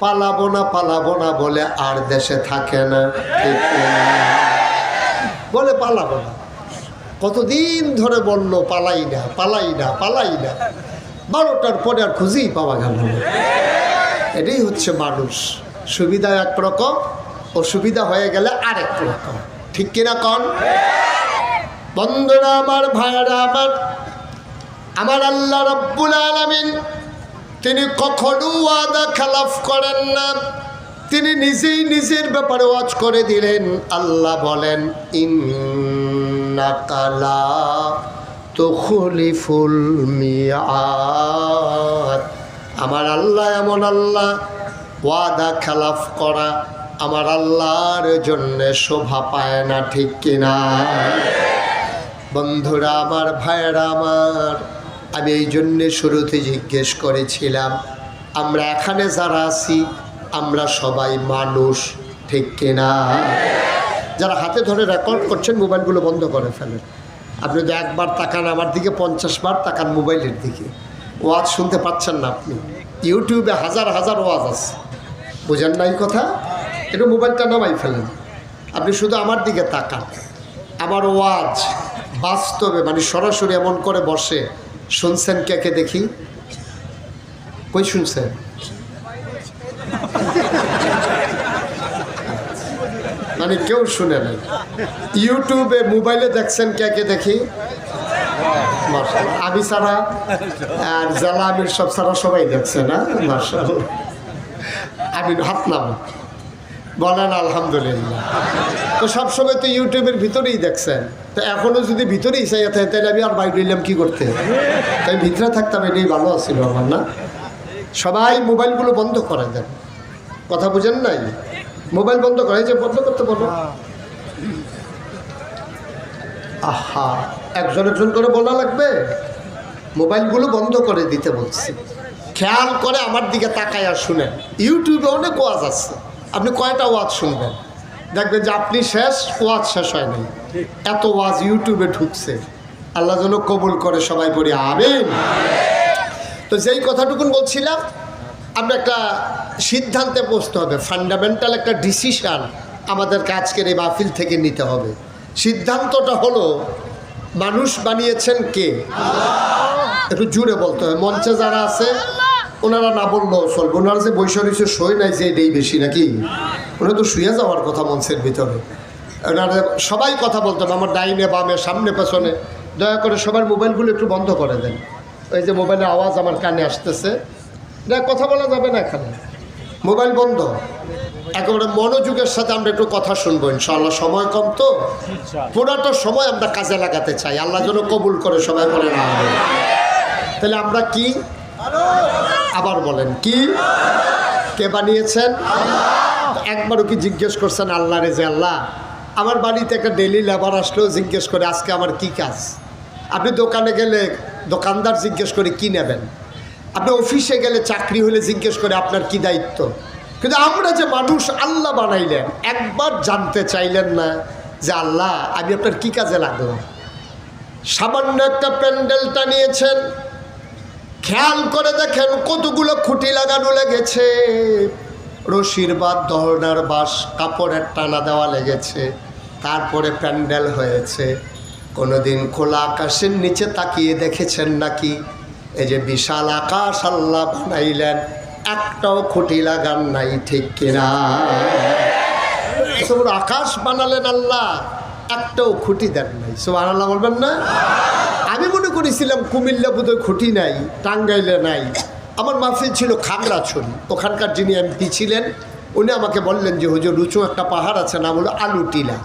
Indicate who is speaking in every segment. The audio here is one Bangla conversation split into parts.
Speaker 1: পালাবো না পালাবো না বলে আর দেশে থাকে না। বলে পালাবো না। কতদিন ধরে বলল, পালাই না পালাই না পালাই না। বারোটার পরে আর খুঁজেই পাওয়া গেল এটাই হচ্ছে মানুষ। সুবিধা একরকম অসুবিধা হয়ে গেলে আরেক রকম। ঠিক কিনা কন? বন্ধুরা আমার, ভাইয়ারা আমার আমার আল্লাহ রব্বুল আলামিন তিনি কখনো ওয়াদা খেলাফ করেন না। তিনি নিজেই নিজের ব্যাপারে ওয়াজ করে দিলেন। আল্লাহ বলেন ইন্নাকালা তুখলিফুল মিয়াদ। আমার আল্লাহ এমন আল্লাহ, ওয়াদা খেলাফ করা আমার আল্লাহর জন্য শোভা পায় না, ঠিক কিনা? বন্ধুরা, আমার ভাইয়েরা, আমার আমি এই জন্যে শুরুতে জিজ্ঞেস করেছিলাম, আমরা এখানে যারা আছি, আমরা সবাই মানুষ, ঠিক কিনা যারা হাতে ধরে রেকর্ড করছেন, মোবাইলগুলো বন্ধ করে ফেলেন। আপনি যদি একবার তাকান আমার দিকে, পঞ্চাশ বার তাকান মোবাইলের দিকে। ওয়াজ শুনতে পাচ্ছেন না আপনি। ইউটিউবে হাজার হাজার ওয়াজ আছে। বুঝেন নাই কথা? একটু মোবাইলটা নামাই ফেলেন। আপনি শুধু আমার দিকে তাকান। আমার ওয়াজ বাস্তবে মানে সরাসরি এমন করে বসে শুনছেন কে কে দেখি? কই শুনছেন? মানে কেউ শুনে নাই। ইউটিউবে, মোবাইলে দেখছেন কে কে দেখি। আমি ছাড়া আর জালা আমির সব ছাড়া সবাই দেখছে না? মার্শাল আমি হাত নাম বলেন আলহামদুলিল্লাহ। তো সবসময় তো ইউটিউবের ভিতরেই দেখছেন। তো এখনও যদি ভিতরেই চাই, তাহলে আমি আর বাইরে এলাম কী করতে? তাই ভিতরে থাকতাম এটাই ভালো আছিল আমার, না? সবাই মোবাইলগুলো বন্ধ করে দেন। কথা বুঝেন নাই? মোবাইল বন্ধ করে যে বন্ধ করতে বলো। আহা, একজন একজন করে বলা লাগবে। মোবাইলগুলো বন্ধ করে দিতে বলছি। খেয়াল করে আমার দিকে তাকায় আর শুনেন। ইউটিউবে অনেক ওয়াজ আছে। আপনি কয়টা ওয়াজ শুনবেন? দেখবেন যে আপনি শেষ, ওয়াজ শেষ হয় নাই। এত ওয়াজ ইউটিউবে ঢুকছে। আল্লাহ যেন কবুল করে সবাই পড়ি আমিন। তো যেই কথাটুকুন বলছিলাম, আমরা একটা সিদ্ধান্তে বসতে হবে। ফান্ডামেন্টাল একটা ডিসিশান আমাদেরকে আজকের এই মাহফিল থেকে নিতে হবে। সিদ্ধান্তটা হলো, মানুষ বানিয়েছেন কে? একটু জুড়ে বলতে হবে। মঞ্চে যারা আছে ওনারা না বললেও চলবে। ওনারা যে বৈশা রয়েছে, সই নাই যে এটাই বেশি নাকি? ওনারা তো শুয়ে যাওয়ার কথা মঞ্চের ভিতরে। ওনারা সবাই কথা বলতে হবে আমার ডাইনে, বামে, সামনে, পেছনে। দয়া করে সবার মোবাইলগুলো একটু বন্ধ করে দেন। ওই যে মোবাইলের আওয়াজ আমার কানে আসতেছে। না, কথা বলা যাবে না এখানে। মোবাইল বন্ধ। একেবারে মনোযোগের সাথে আমরা একটু কথা শুনব, ইনশাআল্লাহ। সময় কম তো। পুরাটা সময় আমরা কাজে লাগাতে চাই। আল্লাহ যেন কবুল করে সবাই বলে না তাহলে আমরা কি আবার বলেন, কি? কে বানিয়েছেন? একবারও কি জিজ্ঞেস করছেন আল্লাহ রে যে আল্লাহ, আমার বাড়িতে একটা ডেলি লেবার আসলেও জিজ্ঞেস করে আজকে আমার কি কাজ? আপনি দোকানে গেলে দোকানদার জিজ্ঞেস করে কি নেবেন? আপনি অফিসে গেলে চাকরি হলে জিজ্ঞেস করে আপনার কি দায়িত্ব? কিন্তু আমরা যে মানুষ, আল্লাহ বানাইলেন, একবার জানতে চাইলেন না যে আল্লাহ, আমি আপনার কি কাজে লাগলাম? সামান্য একটা প্যান্ডেলটা নিয়েছেন খেয়াল করে দেখেন কতগুলো খুঁটি লাগানো লেগেছে। রশির বাদ, দহনার বাস, কাপড়ের টানা দেওয়া লেগেছে। তারপরে প্যান্ডেল হয়েছে। কোনোদিন খোলা আকাশের নিচে তাকিয়ে দেখেছেন নাকি? এই যে বিশাল আকাশ আল্লাহ বানাইলেন, একটাও খুঁটি লাগান নাই, ঠিক কিনা? আকাশ বানালেন আল্লাহ, একটাও খুঁটি দেন নাই। সব আল্লাহ বলবেন না? আমি করেছিলাম কুমিল্লা বোধহয় খুঁটি নাই, টাঙ্গাইলে নাই। আমার মাহফিল ছিল খাগড়াছড়ি ওখানকার যিনি এমপি ছিলেন, উনি আমাকে বললেন যে, হুজুর, উঁচু একটা পাহাড় আছে না বলো আলু টিলা।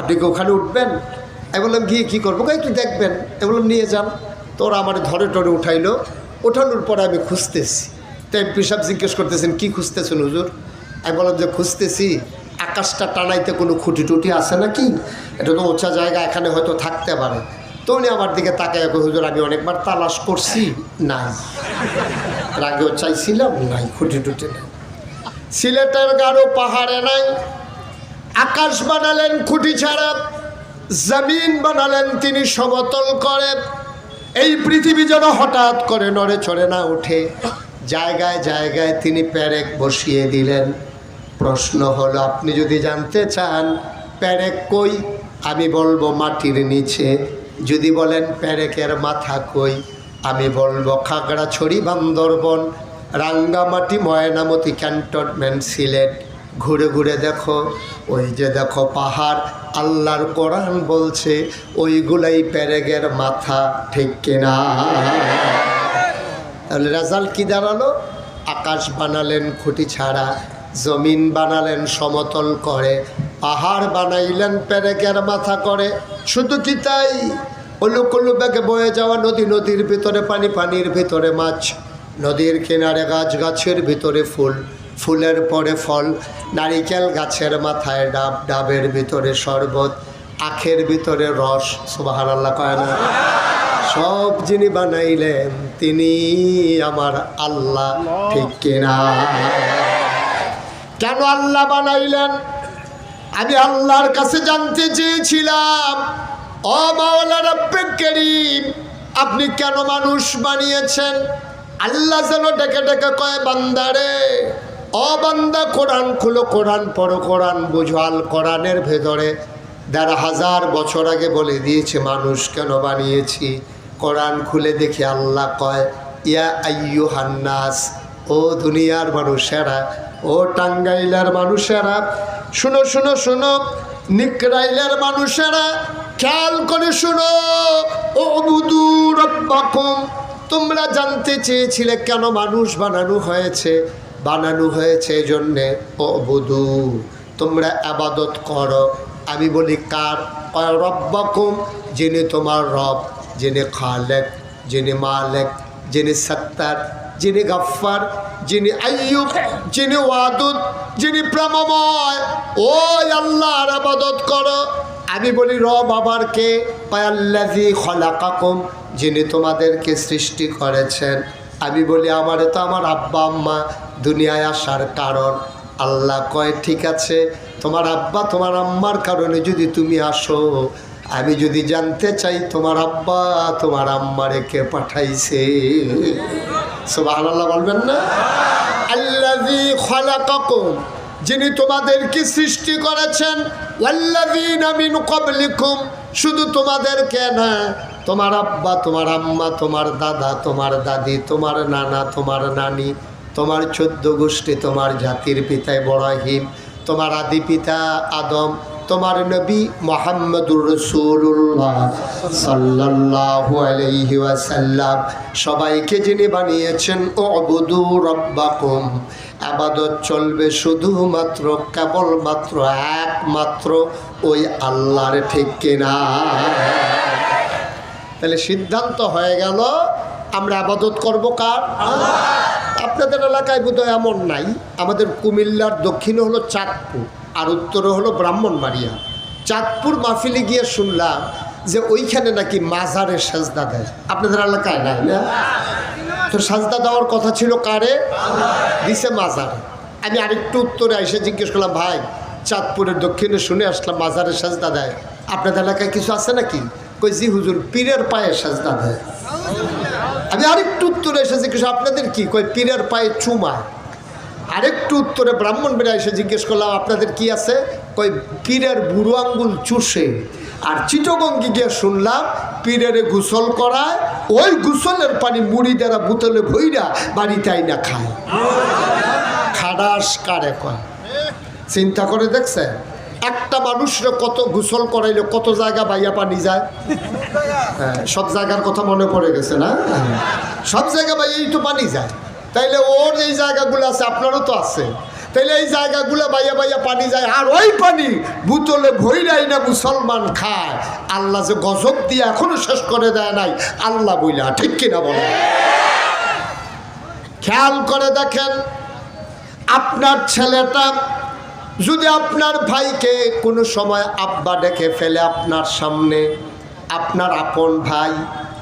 Speaker 1: আপনি কি ওখানে উঠবেন? আমি বললাম, গিয়ে কী করব? একটু দেখবেন। আমি বললাম, নিয়ে যান। তো ওরা আমার ধরে টরে উঠাইলো। ওঠানোর পরে আমি খুঁজতেছি। তো এমপি সাহেব জিজ্ঞেস করতেছেন, কী খুঁজতেছেন হুজুর? আমি বললাম যে, খুঁজতেছি, আকাশটা টানাইতে কোনো খুঁটি টুটি আছে নাকি? এটা তো উঁচা জায়গা এখানে হয়তো থাকতে পারে। তো উনি আমার দিকে তাকায় হুজুর, আমি অনেকবার তালাশ করছি। নাই। এর আগেও চাইছিলাম, নাই, খুঁটি টুটি নাই। সিলেটের গাঢ় পাহাড়ে নাই। আকাশ বানালেন খুঁটি ছাড়া। জমিন বানালেন তিনি সমতল করে। এই পৃথিবী যেন হঠাৎ করে নড়ে চড়ে না ওঠে। জায়গায় জায়গায় তিনি প্যারেক বসিয়ে দিলেন। প্রশ্ন হলো, আপনি যদি জানতে চান প্যারেক কই? আমি বলব মাটির নিচে। যদি বলেন, প্যারেকের মাথা কই? আমি বলব খাগড়াছড়ি বান্দরবন, রাঙ্গামাটি, ময়নামতি, ক্যান্টনমেন্ট, সিলেট। ঘুরে ঘুরে দেখো, ওই যে দেখো পাহাড়, আল্লাহর কোরআন বলছে, ওইগুলাই প্যারেগের মাথা, ঠিক কিনা তাহলে রেজাল্ট কি দাঁড়াল? আকাশ বানালেন খুঁটি ছাড়া, জমিন বানালেন সমতল করে পাহাড় বানাইলেন, পেরেকের মাথা করে। শুধু কি তাই? উলুক বেগে বয়ে যাওয়া নদী, নদীর ভিতরে পানি, পানির ভিতরে মাছ। নদীর কিনারে গাছ, গাছের ভিতরে ফুল। ফুলের পরে ফল। নারিকেল গাছের মাথায় ডাব, ডাবের ভিতরে শরবত, আখের ভিতরে রস। সুবাহার আল্লাহ কয় না? সব যিনি বানাইলেন, তিনি আমার আল্লাহ, ঠিক কিনা? কেন আল্লাহ বানাইলেন? আমি আল্লাহর কাছে জানতে চেয়েছিলাম। ও মাওলা রব্বে করিম, আপনি কেন মানুষ বানিয়েছেন? আল্লাহ যেন ডেকে ডেকে কয় বান্দারে ও বান্দা, কোরআন খুলো, কোরআন পড়ো, কোরআন বুঝো, আল কোরআনের ভেতরে দেড় হাজার বছর আগে বলে দিয়েছে, মানুষ কেন বানিয়েছি? কোরআন খুলে দেখি আল্লাহ কয়, ইয়া আইয়ু হান্নাস ও দুনিয়ার মানুষেরা, ও টাঙ্গাইলার মানুষেরা শুনো শুনো শুনো। নিকরাইলের মানুষেরা খেয়াল করে শুনো। ও রব্বাকুম, তোমরা জানতে চেয়েছিলে কেন মানুষ বানানো হয়েছে? বানানো হয়েছে এই জন্যে, ও বুধু তোমরা আবাদত করো। আমি বলি কার? রব্বাকুম, যিনি তোমার রব, যিনি খালেক, যিনি মালেক, যিনি সত্তার, যিনি গফ্ফার, যিনি আইয়ুব, যিনি ওয়াদুদ যিনি প্রেমময় ও আল্লাহর আবাদত করো। আমি বলি, রব আবার কে পায়াল্লাজি খলাকাকুম, যিনি তোমাদেরকে সৃষ্টি করেছেন। আমি বলি, আমার তো আমার আব্বা, আম্মা দুনিয়ায় আসার কারণ। আল্লাহ কয়, ঠিক আছে, তোমার আব্বা তোমার আম্মার কারণে যদি তুমি আসো, আমি যদি জানতে চাই তোমার আব্বা তোমার আম্মারে কে পাঠাইছে। সব আল্লাহ বলবেন না? যিনি তোমাদেরকে সৃষ্টি করেছেন শুধু তোমাদেরকে না, তোমার আব্বা, তোমার আম্মা, তোমার দাদা, তোমার দাদি, তোমার নানা, তোমার নানি, তোমার চোদ্দ গোষ্ঠী, তোমার জাতির পিতায় বড় তোমার আদি পিতা আদম তোমার নবী মোহাম্মদুর রসুল্লাহ সাল্লাল্লাহু আলাইহি ওয়াসাল্লাম। সবাইকে যিনি বানিয়েছেন ও অবুদু রব্বাকুম আবাদত চলবে শুধুমাত্র, কেবলমাত্র, একমাত্র ওই আল্লাহর ঠিক কিনা তাহলে সিদ্ধান্ত হয়ে গেল, আমরা আবাদত করব কার? আপনাদের এলাকায় বোধহয় এমন নাই। আমাদের কুমিল্লার দক্ষিণে হলো চাঁদপুর। আর উত্তরে হলো ব্রাহ্মণবাড়িয়া চাঁদপুর মাহফিলে গিয়ে শুনলাম যে ওইখানে নাকি মাজারের সাজদা দেয়। আপনাদের এলাকায় নাই না? তো সাজদা দেওয়ার কথা ছিল কারে? দিছে মাজারে। আমি আরেকটু উত্তরে এসে জিজ্ঞেস করলাম, ভাই, চাঁদপুরের দক্ষিণে শুনে আসলাম মাজারের সাজদা দেয়। আপনাদের এলাকায় কিছু আছে নাকি? কই, জি হুজুর, পীরের পায়ে সাজদা দেয়। আমি আরেকটু উত্তরে এসেছি কিছু আপনাদের কি? কই, পীরের পায়ে চুমা। আরেকটু উত্তরে ব্রাহ্মণ বেড়া এসে জিজ্ঞেস করলাম আপনাদের কি আছে? কই পীরের বুড়ো আঙ্গুল চুষে। আর চিটগঙ্গি গিয়ে শুনলাম পীরের গোসল করায় ওই গোসলের পানি মুড়ি দ্বারা বোতলে ভইরা বাড়িতে না খায়। খাডাস কারে কয়? চিন্তা করে দেখছেন? একটা মানুষরে কত গোসল করাইলে কত জায়গা বাইয়া পানি যায়? হ্যাঁ, সব জায়গার কথা মনে পড়ে গেছে না? সব জায়গা বাইয়াই তো পানি যায়। তাইলে ওর এই জায়গাগুলো আছে, আপনারও তো আছে। তাইলে এই জায়গাগুলো বাইয়া বাইয়া পানি যায়, আর ওই পানি বোতলে ভইরাই না মুসলমান খায়। আল্লাহ যে গজব দিয়ে এখনও শেষ করে দেয় নাই, আল্লাহ বইলা, ঠিক কিনা বলে খেয়াল করে দেখেন, আপনার ছেলেটা যদি আপনার ভাইকে কোনো সময় আব্বা ডেকে ফেলে আপনার সামনে, আপনার আপন ভাই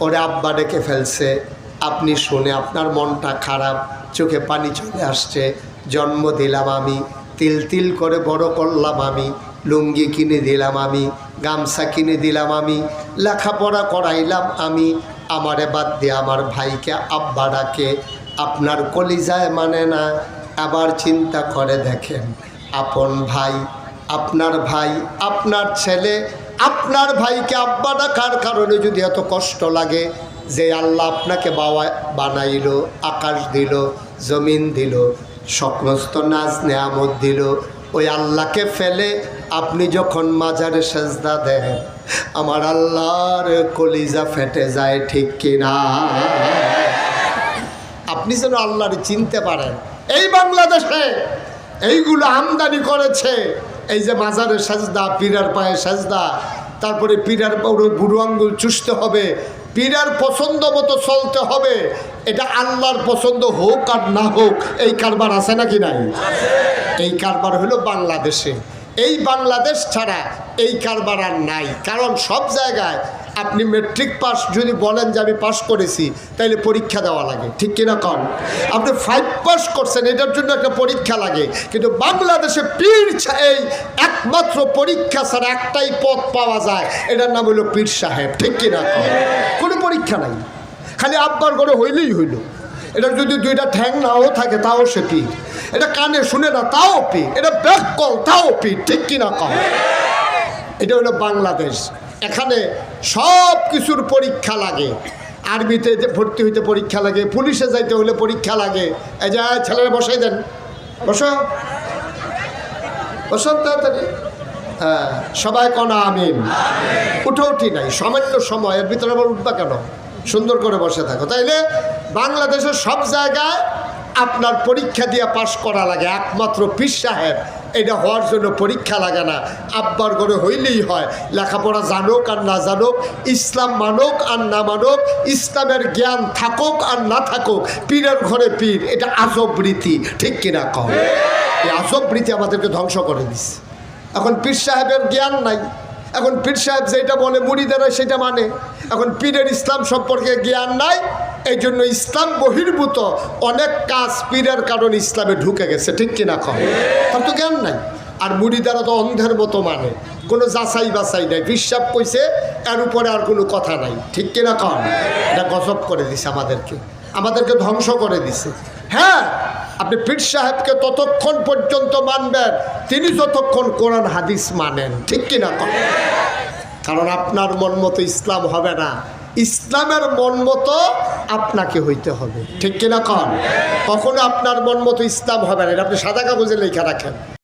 Speaker 1: ওরে আব্বা ডেকে ফেলছে আপনি শুনে আপনার মনটা খারাপ, চোখে পানি চলে আসছে, জন্ম দিলাম আমি, তিল তিল করে বড় করলাম আমি, লুঙ্গি কিনে দিলাম আমি, গামছা কিনে দিলাম আমি, লেখাপড়া করাইলাম আমি, আমারে বাদ দিয়ে আমার ভাইকে আব্বা ডাকে, আপনার কলিজায় মানে না, আবার চিন্তা করে দেখেন, আপন ভাই, আপনার ভাই, আপনার ছেলে, আপনার ভাইকে আব্বা ডাকার কারণে যদি এত কষ্ট লাগে যে আল্লাহ আপনাকে বাবা বানাইল, আকাশ দিল, জমিন দিল, সমস্ত নাজ নেয়ামত দিল। ওই আল্লাহকে ফেলে আপনি যখন মাজারে সেজদা দেন, আমার আল্লাহর কলিজা ফেটে যায় ঠিক কিনা? আপনি যেন আল্লাহর চিনতে পারেন, এই বাংলাদেশে এইগুলো আমদানি করেছে। এই যে মাজারের সাজদা, পীরার পায়ে সাজদা, তারপরে পীরার পৌরে বুড়ো আঙ্গুল চুষতে হবে পীরার পছন্দ মতো চলতে হবে। এটা আল্লাহর পছন্দ হোক আর না হোক, এই কারবার আছে নাকি নাই? এই কারবার হলো বাংলাদেশে। এই বাংলাদেশ ছাড়া এই কারবার আর নাই। কারণ সব জায়গায় আপনি মেট্রিক পাস যদি বলেন যে আমি পাস করেছি, তাইলে পরীক্ষা দেওয়া লাগে। ঠিক কিনা কন? আপনি ফাইভ পাস করছেন, এটার জন্য একটা পরীক্ষা লাগে। কিন্তু বাংলাদেশে পীর এই একমাত্র পরীক্ষা ছাড়া একটাই পথ পাওয়া যায়। এটার নাম হলো পীর সাহেব। ঠিক কিনা কন? কোনো পরীক্ষা নাই। খালি আব্বার করে হইলেই হইল। এটা যদি দুইটা ঠ্যাং নাও থাকে, তাও সে পীর। এটা কানে শুনে না, তাও পীর। এটা ব্যাক কল তাও পীর। ঠিক কিনা কম এটা হলো বাংলাদেশ। এখানে সব কিছুর পরীক্ষা লাগে। আর্মিতে ভর্তি হইতে পরীক্ষা লাগে, পুলিশে যাইতে হলে পরীক্ষা লাগে। এই যে ছেলেরা বসাই দেন। বসো। বসন তাড়াতাড়ি। হ্যাঁ সবাই কনা আমিন। উঠে, উঠি নাই। সামান্য সময়, এর ভিতরে আবার উঠবা কেন? সুন্দর করে বসে থাকো। তাইলে বাংলাদেশের সব জায়গায় আপনার পরীক্ষা দিয়ে পাশ করা লাগে, একমাত্র পীর সাহেব। এটা হওয়ার জন্য পরীক্ষা লাগে না। আব্বার করে হইলেই হয়। লেখাপড়া জানুক আর না জানুক, ইসলাম মানুক আর না মানুক, ইসলামের জ্ঞান থাকুক আর না থাকুক, পীরের ঘরে পীর, এটা আজব রীতি। ঠিক কিনা কম এই আজব রীতি আমাদেরকে ধ্বংস করে দিচ্ছে এখন পীর সাহেবের জ্ঞান নাই। এখন পীর সাহেব যেটা বলে, মুড়িদারা সেটা মানে। এখন পীরের ইসলাম সম্পর্কে জ্ঞান নাই। এই জন্য ইসলাম বহির্ভূত অনেক কাজ পীরের কারণে ইসলামে ঢুকে গেছে, ঠিক কিনা কম তার তো জ্ঞান নাই। আর মুড়িদারা তো অন্ধের মতো মানে। কোনো যাচাই বাছাই নাই। বিশ্বাস কইছে, এর উপরে আর কোনো কথা নাই। ঠিক কিনা কম এটা গজব করে দিছে আমাদেরকে। আমাদেরকে ধ্বংস করে দিছে। হ্যাঁ আপনি পীর সাহেবকে ততক্ষণ পর্যন্ত মানবেন, তিনি যতক্ষণ কোরআন, হাদিস মানেন। ঠিক কিনা কন কারণ আপনার মন মতো ইসলাম হবে না। ইসলামের মন মতো আপনাকে হইতে হবে। ঠিক কিনা কন? কখনো আপনার মন মতো ইসলাম হবে না। এটা আপনি সাদা কাগজে লেখা রাখেন।